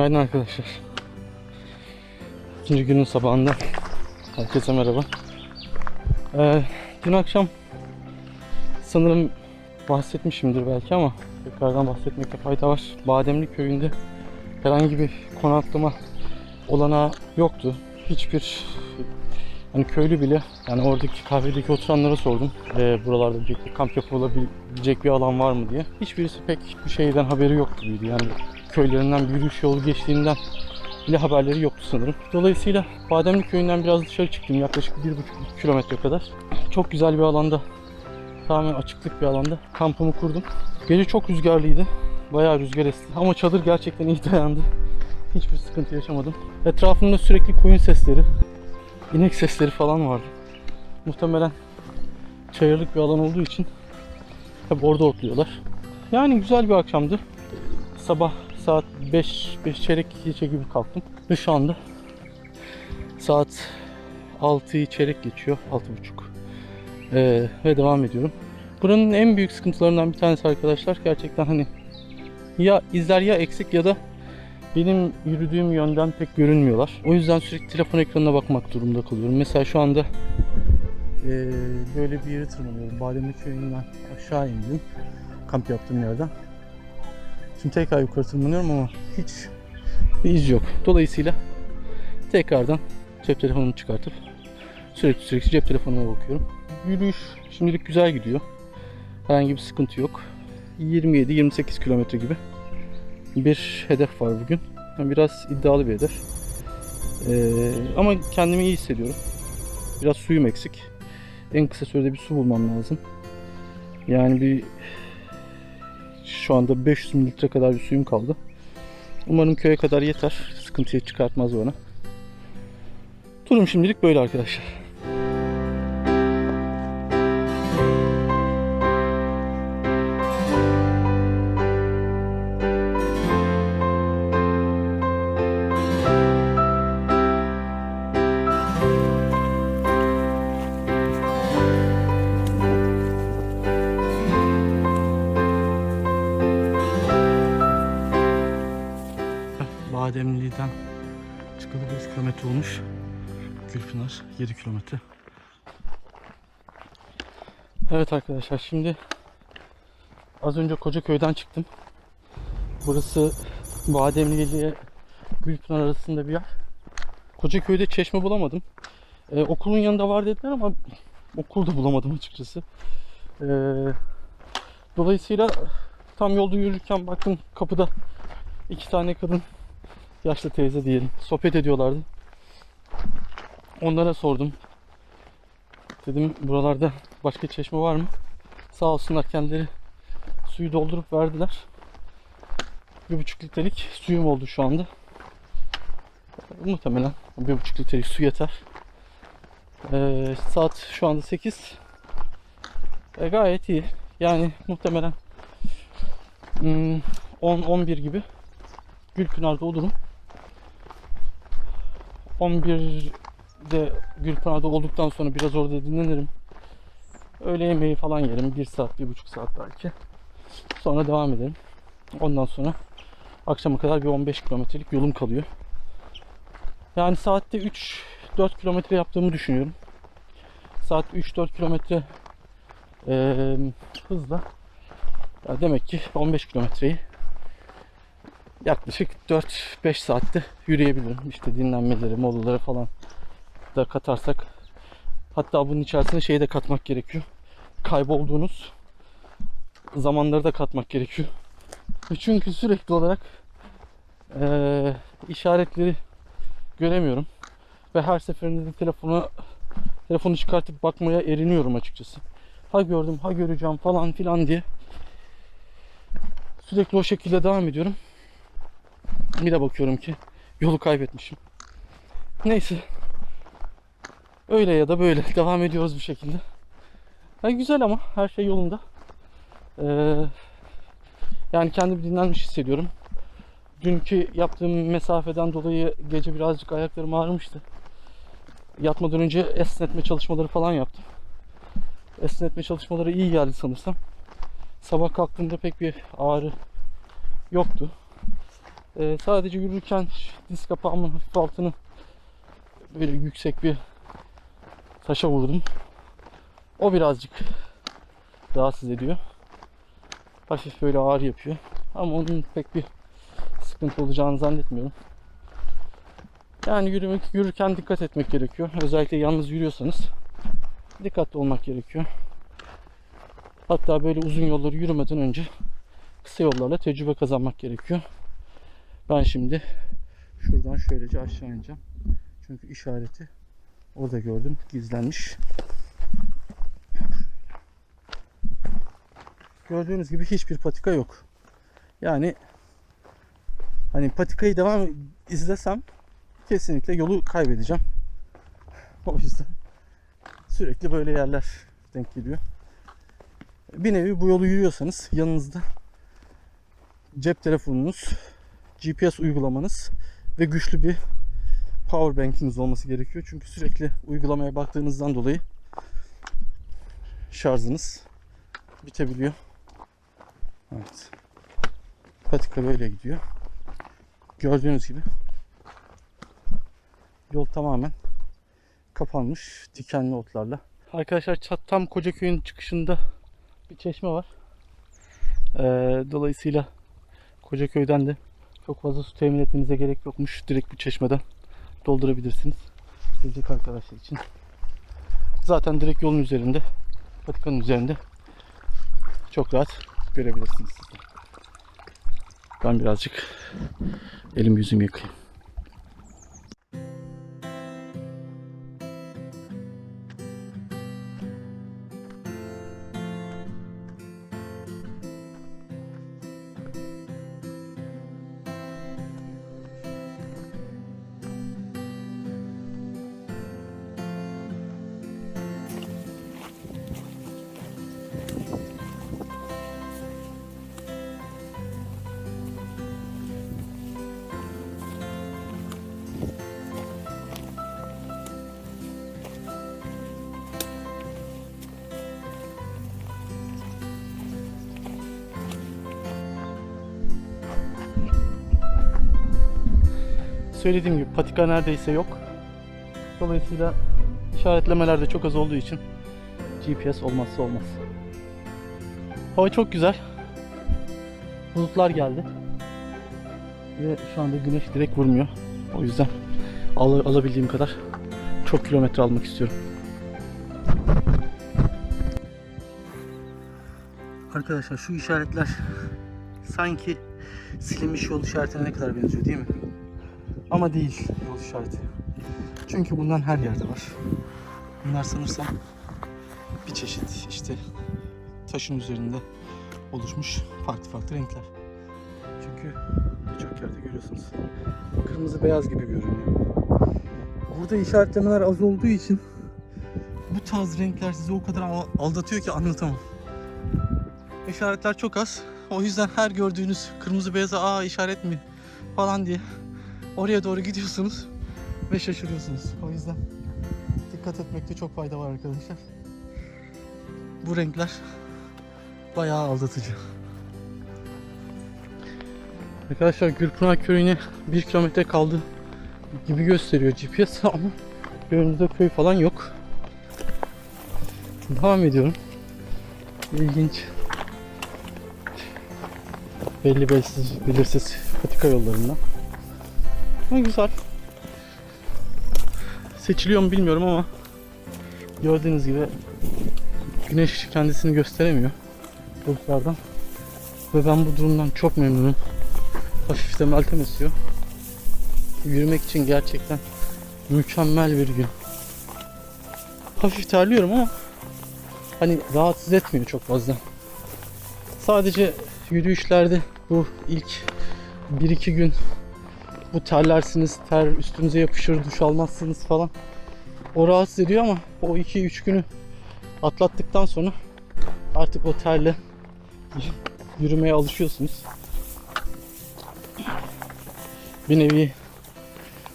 Günaydın arkadaşlar. İkinci günün sabahında herkese merhaba. Ee, dün akşam sanırım bahsetmişimdir belki ama tekrardan bahsetmekte fayda var. Bademli köyünde herhangi bir konaklama olanağı yoktu. Hiçbir hani köylü bile yani oradaki kahvedeki oturanlara sordum. Ee, buralarda bir kamp yapılabilecek bir alan var mı diye. Hiçbirisi pek bir şeyden haberi yok gibiydi. Yani köylerinden bir yürüyüş yolu geçtiğinden bile haberleri yoktu sanırım. Dolayısıyla Bademli köyünden biraz dışarı çıktım. Yaklaşık 1,5 kilometre kadar. Çok güzel bir alanda, tamamen açıklık bir alanda kampımı kurdum. Gece çok rüzgarlıydı. Bayağı rüzgar esti. Ama çadır gerçekten iyi dayandı. Hiçbir sıkıntı yaşamadım. Etrafımda sürekli koyun sesleri, inek sesleri falan vardı. Muhtemelen çayırlık bir alan olduğu için hep orada otluyorlar. Yani güzel bir akşamdı. Sabah saat 5, 5 çeyrek geçe gibi kalktım. Ve şu anda saat 6'yı çeyrek geçiyor. 6.30. Ee, ve devam ediyorum. Buranın en büyük sıkıntılarından bir tanesi arkadaşlar gerçekten hani ya izler ya eksik ya da benim yürüdüğüm yönden pek görünmüyorlar. O yüzden sürekli telefon ekranına bakmak durumunda kalıyorum. Mesela şu anda eee, böyle bir yere tırmanıyorum. Bademli köyünden aşağı indim. Kamp yaptığım yerden. Şimdi tekrar yukarı tırmanıyorum ama hiç bir iz yok. Dolayısıyla tekrardan cep telefonumu çıkartıp sürekli sürekli cep telefonuma bakıyorum. Yürüyüş şimdilik güzel gidiyor. Herhangi bir sıkıntı yok. 27-28 kilometre gibi bir hedef var bugün. Yani Biraz iddialı bir hedef. Ee, ama kendimi iyi hissediyorum. Biraz suyum eksik. En kısa sürede bir su bulmam lazım. Yani bir şu anda 500 mililitre kadar bir suyum kaldı. Umarım köye kadar yeter. Sıkıntıya çıkartmaz bana. Durum şimdilik böyle arkadaşlar. Kilometre. Evet arkadaşlar şimdi az önce Kocaköy'den çıktım. Burası Bademli ile Gülpınar arasında bir yer. Kocaköy'de çeşme bulamadım. Ee, okulun yanında var dediler ama okulda bulamadım açıkçası. Ee, dolayısıyla tam yolda yürürken baktım kapıda iki tane kadın yaşlı teyze diyelim sohbet ediyorlardı. Onlara sordum. Dedim buralarda başka çeşme var mı? Sağ olsunlar kendileri suyu doldurup verdiler. Bir buçuk litrelik suyum oldu şu anda. Muhtemelen bir buçuk litrelik su yeter. Ee, saat şu anda 8. E, gayet iyi. Yani muhtemelen hmm, 10-11 gibi Gülpınar'da olurum. 11'de Gülpınar'da olduktan sonra biraz orada dinlenirim. Öğle yemeği falan yerim. 1 saat, 1,5 saat belki. Sonra devam ederim. Ondan sonra akşama kadar bir 15 kilometrelik yolum kalıyor. Yani saatte 3-4 kilometre yaptığımı düşünüyorum. Saat 3-4 kilometre eee, hızla ya demek ki 15 kilometreyi yaklaşık 4-5 saatte yürüyebilirim. İşte dinlenmeleri, molaları falan da katarsak. Hatta bunun içerisine şeyi de katmak gerekiyor. Kaybolduğunuz zamanları da katmak gerekiyor. Çünkü sürekli olarak eee, işaretleri göremiyorum. Ve her seferinde de telefonu telefonu çıkartıp bakmaya eriniyorum açıkçası. Ha gördüm, ha göreceğim falan filan diye sürekli o şekilde devam ediyorum. Bir de bakıyorum ki yolu kaybetmişim. Neyse. Öyle ya da böyle devam ediyoruz bir şekilde. Ha, güzel ama her şey yolunda. Ee, yani kendimi dinlenmiş hissediyorum. Dünkü yaptığım mesafeden dolayı gece birazcık ayaklarım ağrımıştı. Yatmadan önce esnetme çalışmaları falan yaptım. Esnetme çalışmaları iyi geldi sanırsam. Sabah kalktığımda pek bir ağrı yoktu. Ee, sadece yürürken diz kapağımın hafif altını böyle yüksek bir taşa vurdum. O birazcık rahatsız ediyor. Hafif böyle ağrı yapıyor. Ama onun pek bir sıkıntı olacağını zannetmiyorum. Yani yürümek, yürürken dikkat etmek gerekiyor. Özellikle yalnız yürüyorsanız dikkatli olmak gerekiyor. Hatta böyle uzun yolları yürümeden önce kısa yollarla tecrübe kazanmak gerekiyor. Ben şimdi şuradan şöylece aşağı ineceğim. Çünkü işareti orada gördüm gizlenmiş. Gördüğünüz gibi hiçbir patika yok. Yani hani patikayı devam izlesem kesinlikle yolu kaybedeceğim. O yüzden sürekli böyle yerler denk geliyor. Bir nevi bu yolu yürüyorsanız yanınızda cep telefonunuz, GPS uygulamanız ve güçlü bir power bank'iniz olması gerekiyor. Çünkü sürekli uygulamaya baktığınızdan dolayı şarjınız bitebiliyor. Evet. Patika böyle gidiyor. Gördüğünüz gibi yol tamamen kapanmış dikenli otlarla. Arkadaşlar tam Kocaköy'ün çıkışında bir çeşme var. Ee, dolayısıyla Kocaköy'den de çok fazla su temin etmenize gerek yokmuş. Direkt bu çeşmeden doldurabilirsiniz. Gelecek arkadaşlar için. Zaten direkt yolun üzerinde, patikanın üzerinde çok rahat görebilirsiniz. Ben birazcık elim yüzümü yıkayayım. Söylediğim gibi patika neredeyse yok. Dolayısıyla işaretlemeler de çok az olduğu için GPS olmazsa olmaz. Hava çok güzel. Bulutlar geldi. Ve şu anda güneş direkt vurmuyor. O yüzden al- alabildiğim kadar çok kilometre almak istiyorum. Arkadaşlar şu işaretler sanki silinmiş yol işaretine ne kadar benziyor değil mi? Ama değil yol işareti. Çünkü bundan her yerde var. Bunlar sanırsam bir çeşit işte taşın üzerinde oluşmuş farklı farklı renkler. Çünkü birçok yerde görüyorsunuz. Kırmızı beyaz gibi görünüyor. Burada işaretlemeler az olduğu için bu tarz renkler sizi o kadar al- aldatıyor ki anlatamam. İşaretler çok az. O yüzden her gördüğünüz kırmızı beyaza aa işaret mi falan diye oraya doğru gidiyorsunuz ve şaşırıyorsunuz. O yüzden dikkat etmekte çok fayda var arkadaşlar. Bu renkler bayağı aldatıcı. Arkadaşlar Gürpınar Köyü'ne 1 kilometre kaldı gibi gösteriyor GPS ama önümüzde köy falan yok. Devam ediyorum. İlginç. Belli belirsiz, belirsiz patika yollarından. Ama güzel. Seçiliyor mu bilmiyorum ama gördüğünüz gibi güneş kendisini gösteremiyor bulutlardan. Ve ben bu durumdan çok memnunum. Hafif de meltem esiyor. Yürümek için gerçekten mükemmel bir gün. Hafif terliyorum ama hani rahatsız etmiyor çok fazla. Sadece yürüyüşlerde bu ilk 1-2 gün bu terlersiniz, ter üstünüze yapışır, duş almazsınız falan. O rahatsız ediyor ama o 2-3 günü atlattıktan sonra artık o terle yürümeye alışıyorsunuz. Bir nevi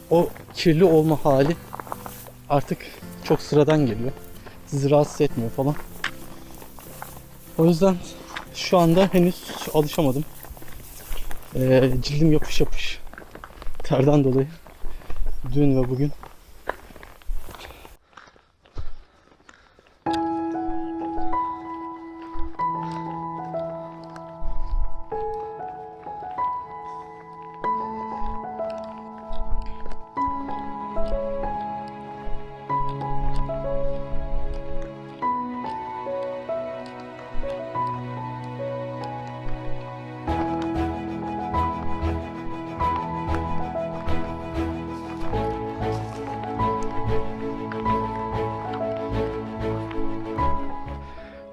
o kirli olma hali artık çok sıradan geliyor. Sizi rahatsız etmiyor falan. O yüzden şu anda henüz alışamadım. Ee, cildim yapış yapış. Terden dolayı. Dün ve bugün.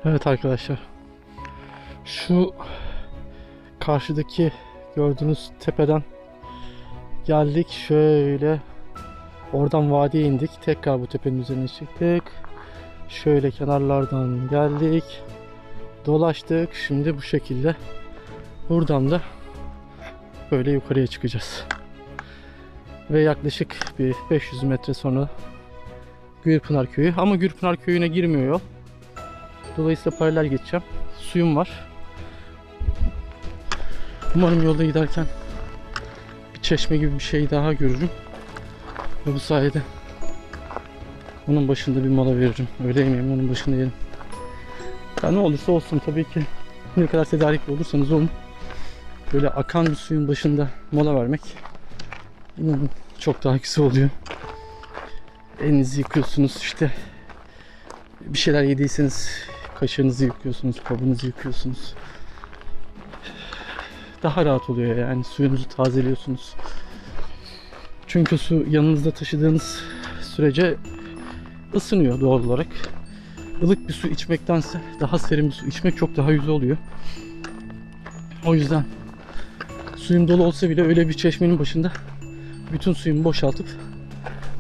Evet arkadaşlar. Şu karşıdaki gördüğünüz tepeden geldik şöyle oradan vadiye indik. Tekrar bu tepenin üzerine çıktık. Şöyle kenarlardan geldik. Dolaştık. Şimdi bu şekilde buradan da böyle yukarıya çıkacağız. Ve yaklaşık bir 500 metre sonra Gürpınar Köyü. Ama Gürpınar Köyü'ne girmiyor yol. Dolayısıyla paralel geçeceğim. Suyum var. Umarım yolda giderken bir çeşme gibi bir şey daha görürüm. Ve bu sayede onun başında bir mola veririm. Öğle yemeğimi onun başında yerim. Ya ne olursa olsun tabii ki ne kadar tedarikli olursanız olun. Böyle akan bir suyun başında mola vermek inanın çok daha güzel oluyor. Elinizi yıkıyorsunuz işte bir şeyler yediyseniz kaşığınızı yıkıyorsunuz, kabınızı yıkıyorsunuz. Daha rahat oluyor yani suyunuzu tazeliyorsunuz. Çünkü su yanınızda taşıdığınız sürece ısınıyor doğal olarak. Ilık bir su içmektense daha serin bir su içmek çok daha güzel oluyor. O yüzden suyum dolu olsa bile öyle bir çeşmenin başında bütün suyumu boşaltıp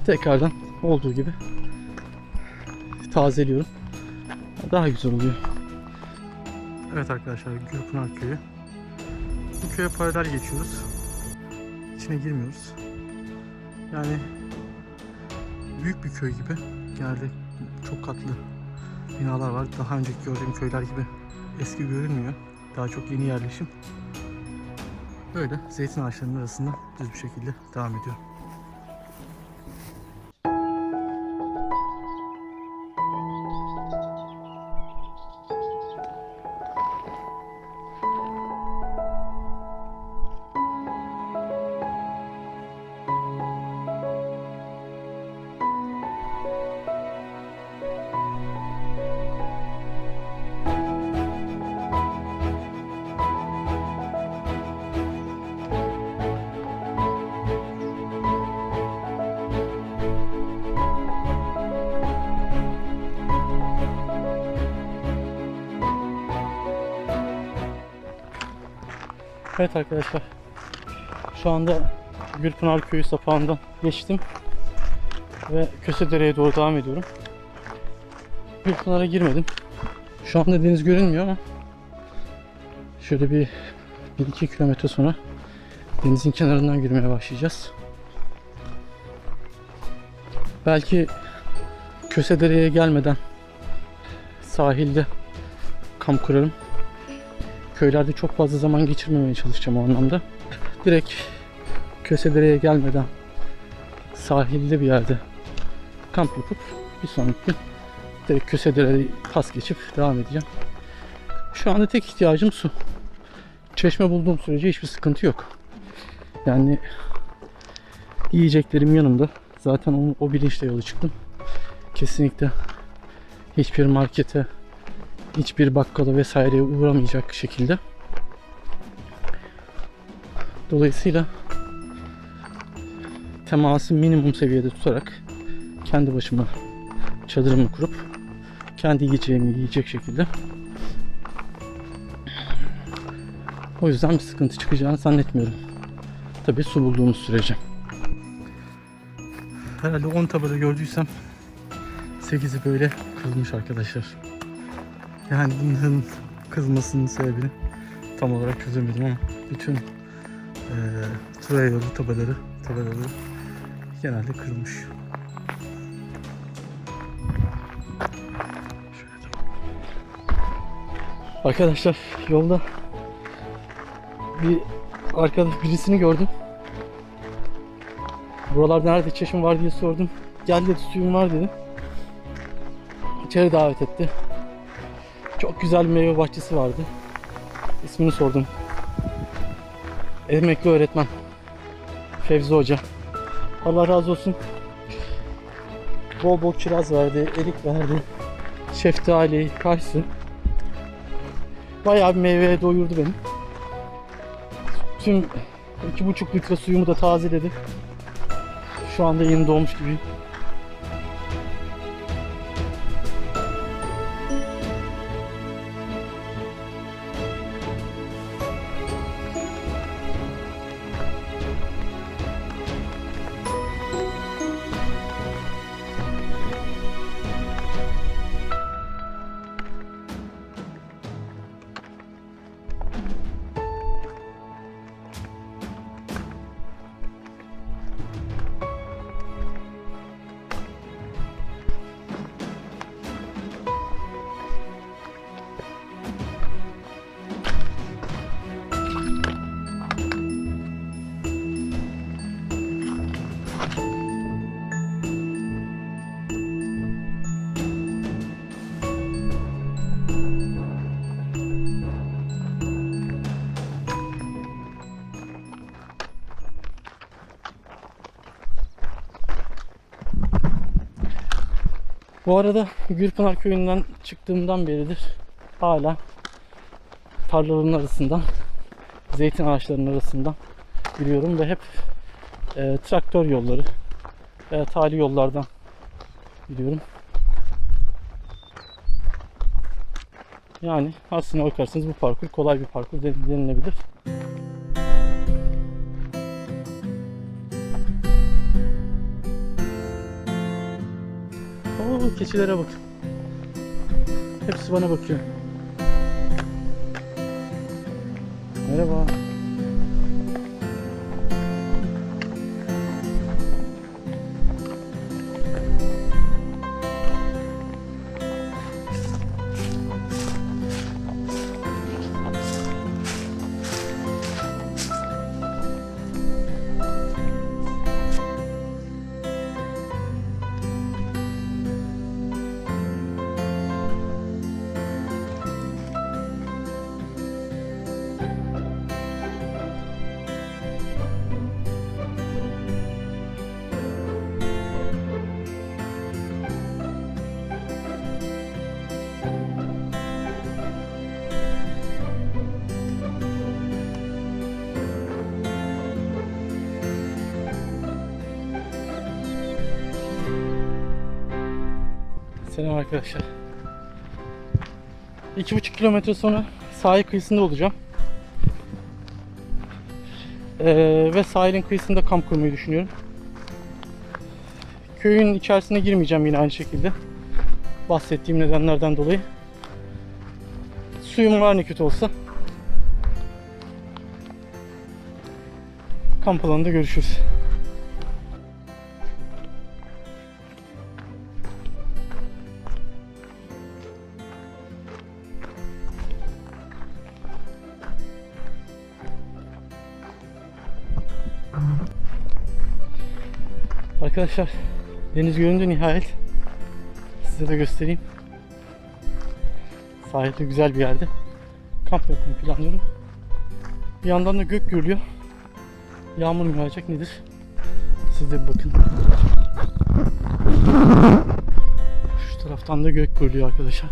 tekrardan olduğu gibi tazeliyorum. Daha güzel oluyor. Evet arkadaşlar Gürpınar Köyü. Bu köye paralel geçiyoruz. İçine girmiyoruz. Yani büyük bir köy gibi. Genelde çok katlı binalar var. Daha önceki gördüğüm köyler gibi eski görünmüyor. Daha çok yeni yerleşim. Böyle zeytin ağaçlarının arasında düz bir şekilde devam ediyor. Evet arkadaşlar. Şu anda Gülpınar Köyü sapağından geçtim. Ve Kösedere'ye doğru devam ediyorum. Gülpınar'a girmedim. Şu anda deniz görünmüyor ama şöyle bir 1-2 kilometre sonra denizin kenarından yürümeye başlayacağız. Belki Kösedere'ye gelmeden sahilde kamp kurarım köylerde çok fazla zaman geçirmemeye çalışacağım o anlamda. Direkt Kösedere'ye gelmeden sahilde bir yerde kamp yapıp bir sonraki gün direkt Kösedere'yi pas geçip devam edeceğim. Şu anda tek ihtiyacım su. Çeşme bulduğum sürece hiçbir sıkıntı yok. Yani yiyeceklerim yanımda. Zaten o, o bilinçle yola çıktım. Kesinlikle hiçbir markete, hiçbir bakkala vesaireye uğramayacak şekilde. Dolayısıyla teması minimum seviyede tutarak kendi başıma çadırımı kurup kendi yiyeceğimi yiyecek şekilde o yüzden bir sıkıntı çıkacağını zannetmiyorum. Tabii su bulduğumuz sürece. Herhalde 10 tabela gördüysem 8'i böyle kırılmış arkadaşlar. Bunların kızmasının sebebini tam olarak çözemedim ama bütün e, yolu tabelaları, tabelaları genelde kırılmış. Arkadaşlar yolda bir arkada birisini gördüm. Buralarda nerede çeşme var diye sordum. Gel dedi suyum var dedi. İçeri davet etti. Çok güzel bir meyve bahçesi vardı. İsmini sordum. Emekli öğretmen. Fevzi Hoca. Allah razı olsun. Bol bol kiraz verdi, erik verdi. Şeftali, kayısı. Bayağı bir meyveye doyurdu beni. Tüm iki buçuk litre suyumu da tazeledi. Şu anda yeni doğmuş gibiyim. Bu arada Gürpınar köyünden çıktığımdan beridir hala tarlaların arasından, zeytin ağaçlarının arasından yürüyorum ve hep e, traktör yolları veya tali yollardan gidiyorum. Yani aslına bakarsanız bu parkur kolay bir parkur den- denilebilir. Oo keçilere bak. Hepsi bana bakıyor. Merhaba. Selam arkadaşlar. İki buçuk kilometre sonra sahil kıyısında olacağım. Ee, ve sahilin kıyısında kamp kurmayı düşünüyorum. Köyün içerisine girmeyeceğim yine aynı şekilde. Bahsettiğim nedenlerden dolayı. Suyum var ne kötü olsa. Kamp alanında görüşürüz. Arkadaşlar deniz göründü nihayet. Size de göstereyim. Sahilde güzel bir yerde. Kamp yapmayı planlıyorum. Bir yandan da gök gürlüyor. Yağmur mu yağacak nedir? Siz de bir bakın. Şu taraftan da gök gürlüyor arkadaşlar.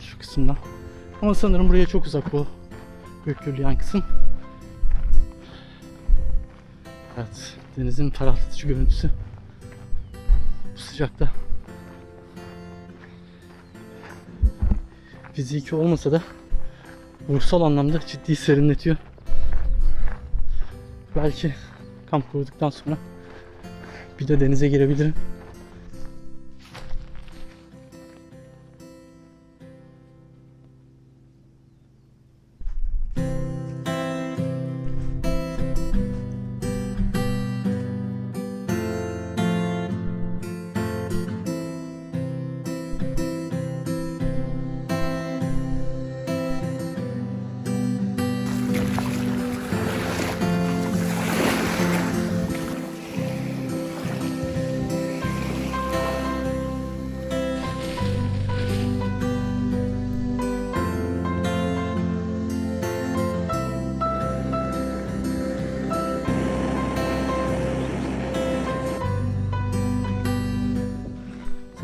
Şu kısımdan. Ama sanırım buraya çok uzak o gök gürleyen kısım. Evet, denizin ferahlatıcı görüntüsü. Bu sıcakta. Fiziki olmasa da ruhsal anlamda ciddi serinletiyor. Belki kamp kurduktan sonra bir de denize girebilirim.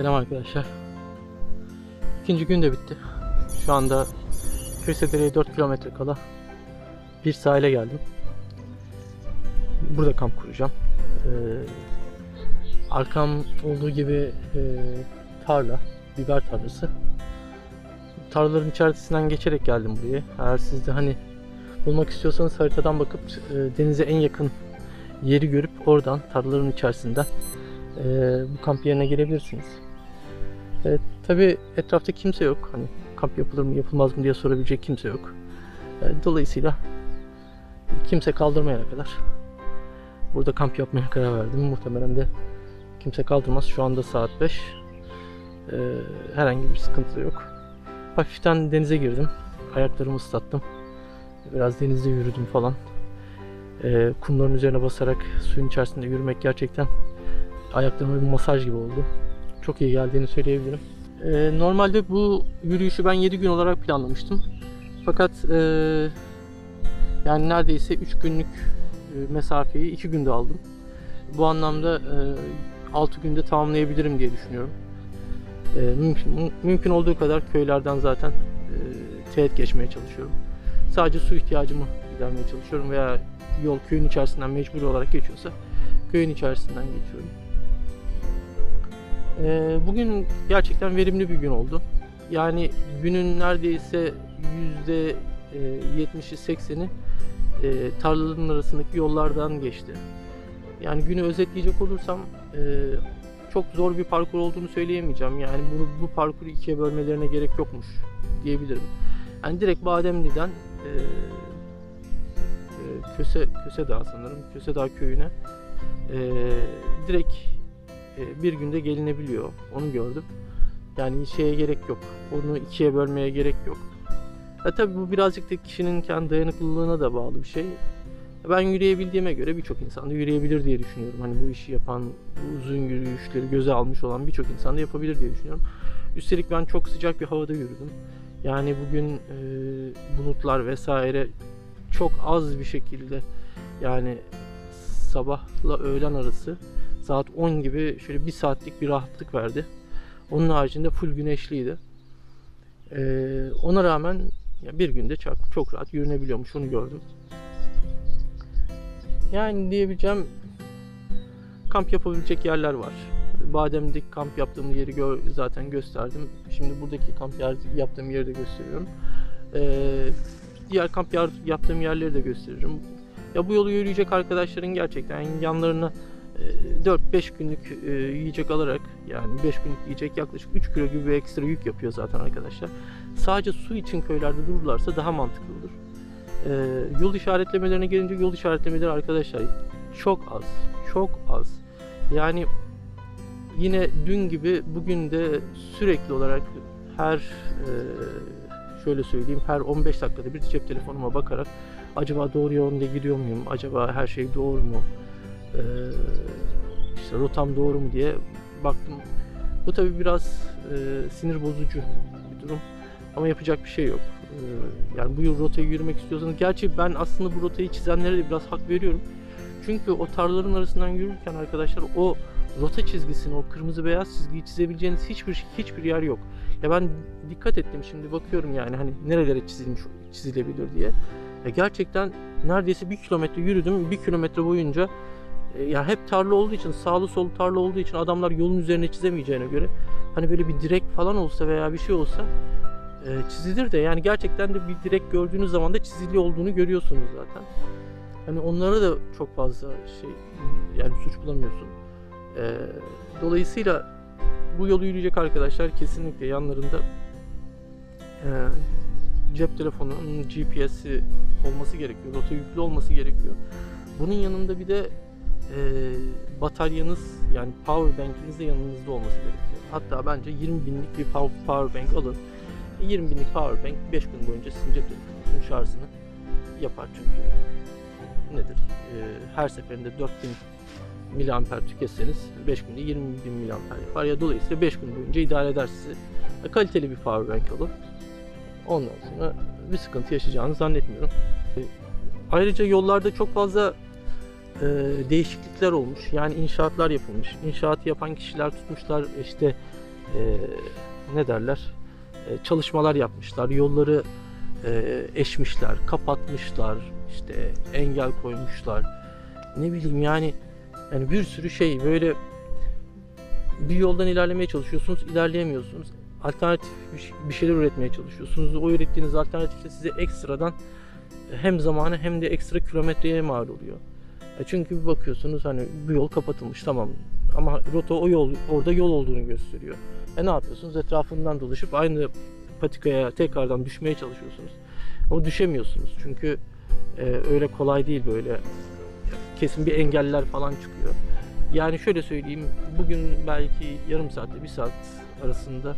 Selam arkadaşlar. İkinci gün de bitti. Şu anda Kırsedere'ye 4 kilometre kala bir sahile geldim. Burada kamp kuracağım. Ee, arkam olduğu gibi e, tarla, biber tarlası. Tarlaların içerisinden geçerek geldim buraya. Eğer siz de hani bulmak istiyorsanız haritadan bakıp e, denize en yakın yeri görüp oradan tarlaların içerisinden e, bu kamp yerine gelebilirsiniz. E, Tabi etrafta kimse yok. Hani kamp yapılır mı yapılmaz mı diye sorabilecek kimse yok. E, dolayısıyla kimse kaldırmayana kadar burada kamp yapmaya karar verdim. Muhtemelen de kimse kaldırmaz. Şu anda saat 5. E, herhangi bir sıkıntı yok. Hafiften denize girdim. Ayaklarımı ıslattım. Biraz denizde yürüdüm falan. E, kumların üzerine basarak suyun içerisinde yürümek gerçekten ayaklarıma bir masaj gibi oldu. Çok iyi geldiğini söyleyebilirim. Ee, normalde bu yürüyüşü ben 7 gün olarak planlamıştım. Fakat e, yani neredeyse 3 günlük e, mesafeyi 2 günde aldım. Bu anlamda e, 6 günde tamamlayabilirim diye düşünüyorum. E, mümkün, mümkün olduğu kadar köylerden zaten e, teğet geçmeye çalışıyorum. Sadece su ihtiyacımı gidermeye çalışıyorum veya yol köyün içerisinden mecbur olarak geçiyorsa köyün içerisinden geçiyorum. Ee, bugün gerçekten verimli bir gün oldu. Yani günün neredeyse yüzde e, 70'i 80'i e, tarlaların arasındaki yollardan geçti. Yani günü özetleyecek olursam e, çok zor bir parkur olduğunu söyleyemeyeceğim. Yani bunu bu parkuru ikiye bölmelerine gerek yokmuş diyebilirim. Yani direkt Bademli'den e, e, Köse Köse Dağı sanırım Köse Dağı köyüne e, direkt e, bir günde gelinebiliyor. Onu gördüm. Yani şeye gerek yok. Onu ikiye bölmeye gerek yok. E tabi bu birazcık da kişinin kendi dayanıklılığına da bağlı bir şey. Ben yürüyebildiğime göre birçok insan da yürüyebilir diye düşünüyorum. Hani bu işi yapan, bu uzun yürüyüşleri göze almış olan birçok insan da yapabilir diye düşünüyorum. Üstelik ben çok sıcak bir havada yürüdüm. Yani bugün e, bulutlar vesaire çok az bir şekilde yani sabahla öğlen arası saat 10 gibi şöyle bir saatlik bir rahatlık verdi. Onun haricinde full güneşliydi. Ee, ona rağmen ya bir günde çok, çok rahat yürünebiliyormuş onu gördüm. Yani diyebileceğim kamp yapabilecek yerler var. Badem'deki kamp yaptığım yeri gö- zaten gösterdim. Şimdi buradaki kamp yer, yaptığım yeri de gösteriyorum. Ee, diğer kamp yer, yaptığım yerleri de gösteririm. Ya bu yolu yürüyecek arkadaşların gerçekten yanlarına 4-5 günlük e, yiyecek alarak yani 5 günlük yiyecek yaklaşık 3 kilo gibi bir ekstra yük yapıyor zaten arkadaşlar. Sadece su için köylerde dururlarsa daha mantıklı olur. E, yol işaretlemelerine gelince yol işaretlemeleri arkadaşlar çok az. Çok az. Yani yine dün gibi bugün de sürekli olarak her e, şöyle söyleyeyim her 15 dakikada bir cep telefonuma bakarak acaba doğru yolda gidiyor muyum? Acaba her şey doğru mu? Ee, işte rotam doğru mu diye baktım. Bu tabi biraz e, sinir bozucu bir durum. Ama yapacak bir şey yok. Ee, yani bu yıl rotayı yürümek istiyorsanız, gerçi ben aslında bu rotayı çizenlere de biraz hak veriyorum. Çünkü o tarlaların arasından yürürken arkadaşlar o rota çizgisini, o kırmızı beyaz çizgiyi çizebileceğiniz hiçbir hiçbir yer yok. Ya ben dikkat ettim şimdi bakıyorum yani hani nerelere çizilmiş çizilebilir diye. Ya gerçekten neredeyse bir kilometre yürüdüm. Bir kilometre boyunca ya hep tarla olduğu için sağlı sollu tarla olduğu için adamlar yolun üzerine çizemeyeceğine göre hani böyle bir direk falan olsa veya bir şey olsa e, çizilir de yani gerçekten de bir direk gördüğünüz zaman da çizili olduğunu görüyorsunuz zaten. Hani onlara da çok fazla şey yani suç bulamıyorsun. E, dolayısıyla bu yolu yürüyecek arkadaşlar kesinlikle yanlarında e, cep telefonunun GPS'i olması gerekiyor. Rota yüklü olması gerekiyor. Bunun yanında bir de e, bataryanız yani power bank'iniz de yanınızda olması gerekiyor. Hatta bence 20 binlik bir power, bank alın. 20 binlik power bank 5 gün boyunca sizin cep telefonunuzun şarjını yapar çünkü nedir? E, her seferinde 4000 miliamper tüketseniz 5 günde 20 bin miliamper yapar. Ya dolayısıyla 5 gün boyunca idare eder sizi. E, kaliteli bir power bank alın. Ondan sonra bir sıkıntı yaşayacağını zannetmiyorum. E, ayrıca yollarda çok fazla e, değişiklikler olmuş. Yani inşaatlar yapılmış. İnşaatı yapan kişiler tutmuşlar işte e, ne derler e, çalışmalar yapmışlar. Yolları e, eşmişler, kapatmışlar, işte engel koymuşlar. Ne bileyim yani yani bir sürü şey böyle bir yoldan ilerlemeye çalışıyorsunuz, ilerleyemiyorsunuz. Alternatif bir şey- şeyler üretmeye çalışıyorsunuz. O ürettiğiniz alternatif de size ekstradan hem zamanı hem de ekstra kilometreye mal oluyor. E çünkü bir bakıyorsunuz hani bu yol kapatılmış tamam ama rota o yol orada yol olduğunu gösteriyor. E ne yapıyorsunuz? Etrafından dolaşıp aynı patikaya tekrardan düşmeye çalışıyorsunuz. Ama düşemiyorsunuz çünkü e, öyle kolay değil böyle kesin bir engeller falan çıkıyor. Yani şöyle söyleyeyim bugün belki yarım saatte bir saat arasında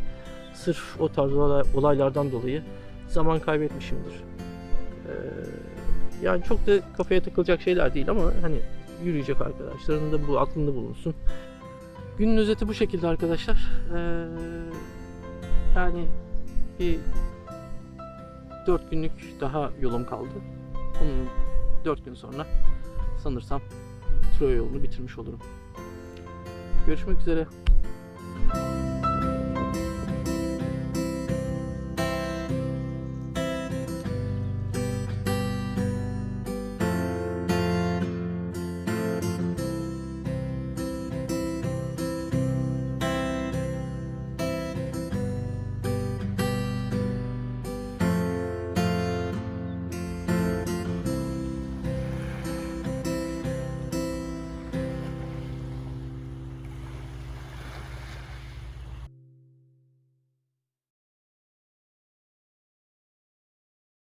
sırf o tarz olay- olaylardan dolayı zaman kaybetmişimdir. Ee, yani çok da kafaya takılacak şeyler değil ama hani yürüyecek arkadaşların da bu aklında bulunsun. Günün özeti bu şekilde arkadaşlar. Ee, yani bir 4 günlük daha yolum kaldı. Onun 4 gün sonra sanırsam Troya yolunu bitirmiş olurum. Görüşmek üzere.